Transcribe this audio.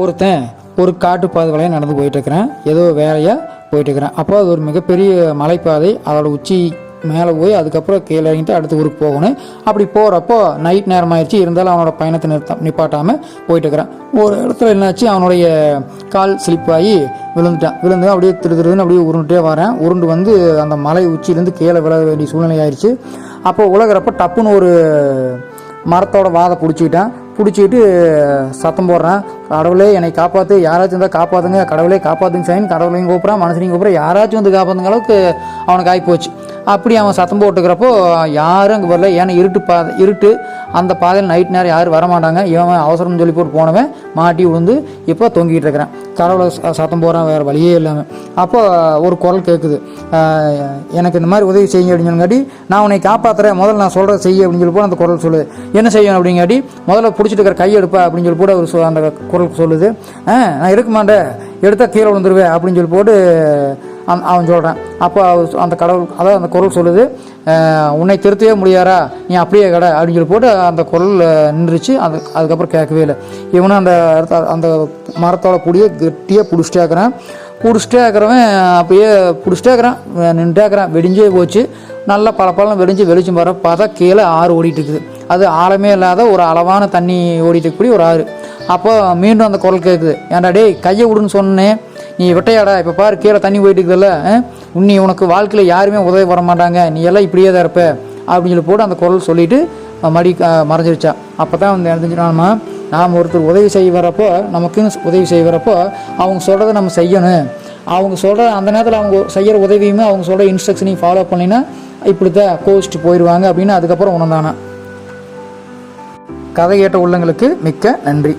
ஒருத்தன் ஒரு காட்டு பாதை வழியாக நடந்து போயிட்டு இருக்கிறேன் ஏதோ வேலையாக போயிட்டுருக்கிறேன். அப்போ அது ஒரு மிகப்பெரிய மலைப்பாதை. அதோட உச்சி மேலே போய் அதுக்கப்புறம் கீழே இறங்கிட்டு அடுத்த ஊருக்கு போகணும். அப்படி போகிறப்போ நைட் நேரம் ஆயிடுச்சு இருந்தாலும் அவனோட பயணத்தை நிறுத்த நிப்பாட்டாமல் போயிட்டுருக்கிறான். ஒரு இடத்துல என்னாச்சு? அவனுடைய கால் ஸ்லிப்பாகி விழுந்துட்டான். விழுந்து அப்படியே திரு திருன்னு அப்படியே உருண்டுட்டே வரேன். உருண்டு வந்து அந்த மலை உச்சியிலேருந்து கீழே விழ வேண்டிய சூழ்நிலை ஆயிடுச்சு அப்போ உலகிறப்ப டப்புன்னு ஒரு மரத்தோட வாதை பிடிச்சிக்கிட்டேன். பிடிச்சிக்கிட்டு சத்தம் போடுறேன். கடவுளே என்னை காப்பாற்று யாராச்சும் இருந்தால் காப்பாற்றுங்க கடவுளே காப்பாற்றுங்க சைன். கடவுளையும் கூப்பிட்றான். மனுஷனையும் கூப்பிட்றேன். யாராச்சும் வந்து காப்பாற்றுங்க அளவுக்கு அவனுக்கு ஆகிப்போச்சு அப்படி அவன் சத்தம் போட்டுக்கிறப்போ யாரும் அங்கே வரல. ஏன்னா இருட்டு பாதை இருட்டு. அந்த பாதையில் நைட் நேரம் யாரும் வரமாட்டாங்க இவன் அவசரம்னு சொல்லி போட்டு போனவன் மாட்டி விழுந்து இப்போ தொங்கிட்டு இருக்கிறான். கடவுளை ச- சத்தம் போகிறான் வேறு வழியே இல்லாமல் அப்போ ஒரு குரல் கேட்குது எனக்கு இந்த மாதிரி உதவி செய்யுங்க அப்படின்னு சொன்னாடி நான் உன்னை காப்பாற்றுறேன் முதல்ல நான் சொல்கிறத செய்ய அப்படின்னு சொல்லி போட அந்த குரல் சொல்லுது. என்ன செய்யணும்? அப்படிங்காட்டி முதல்ல பிடிச்சிட்டு இருக்கிற கையெடுப்பா அப்படின்னு சொல்லி போட அவர் சொ- அந்த குரல் சொல்லுது. ஆ நான் இருக்க மாட்டேன் எடுத்தால் கீழே விழுந்துருவேன் அப்படின்னு சொல்லி போட்டு அவன் அவன் சொல்கிறான் அப்போ அந்த கடவுள் அதாவது அந்த குரல் சொல்லுது உன்னை திருத்தவே முடியாரா நீ அப்படியே கடை அப்படின்னு சொல்லி போட்டு அந்த குரல் நின்றுச்சு. அது அதுக்கப்புறம் கேட்கவே இல்லை. இவனும் அந்த அந்த மரத்தோட புடியை கெட்டியாக பிடிச்சிட்டே இருக்கிறான். பிடிச்சிட்டே இருக்கிறவன் அப்படியே பிடிச்சிட்டே இருக்கிறான். நின்றுட்டே இருக்கிறான். வெடிஞ்சே போச்சு. நல்லா பழப்பழம் வெடிஞ்சு வெளிச்சம் வர பார்த்தா கீழே ஆறு ஓடிட்டு இருக்குது அது ஆழமே இல்லாத ஒரு அளவான தண்ணி ஓடிட்டு இருக்கக்கூடிய ஒரு ஆறு. அப்போ மீண்டும் அந்த குரல் கேட்குது. ஏன்டா டேய் கையை விடுன்னு சொன்னேன். நீ விட்டையாடா இப்போ பாரு கீழே தண்ணி போயிட்டு இருக்குதுல்ல உன்னி உனக்கு வாழ்க்கையில் யாருமே உதவி வர மாட்டாங்க. நீ எல்லாம் இப்படியே தான் இருப்ப அப்படின்னு சொல்லி போட்டு அந்த குரல் சொல்லிட்டு மடி மறைஞ்சிருச்சா. அப்போ தான் வந்து எழுந்துச்சுனாமா நாம் ஒருத்தர் உதவி செய்ய வரப்போ நமக்குன்னு உதவி செய்ய வரப்போ அவங்க சொல்கிறத நம்ம செய்யணும். அவங்க சொல்கிற அந்த நேரத்தில் அவங்க செய்கிற உதவியுமே அவங்க சொல்கிற இன்ஸ்ட்ரக்ஷனையும் ஃபாலோ பண்ணினா இப்படி தான் கோச்சிட்டு போயிடுவாங்க அப்படின்னு அதுக்கப்புறம் உணர்ந்தானா. கதை கேட்ட உள்ளங்களுக்கு மிக்க நன்றி.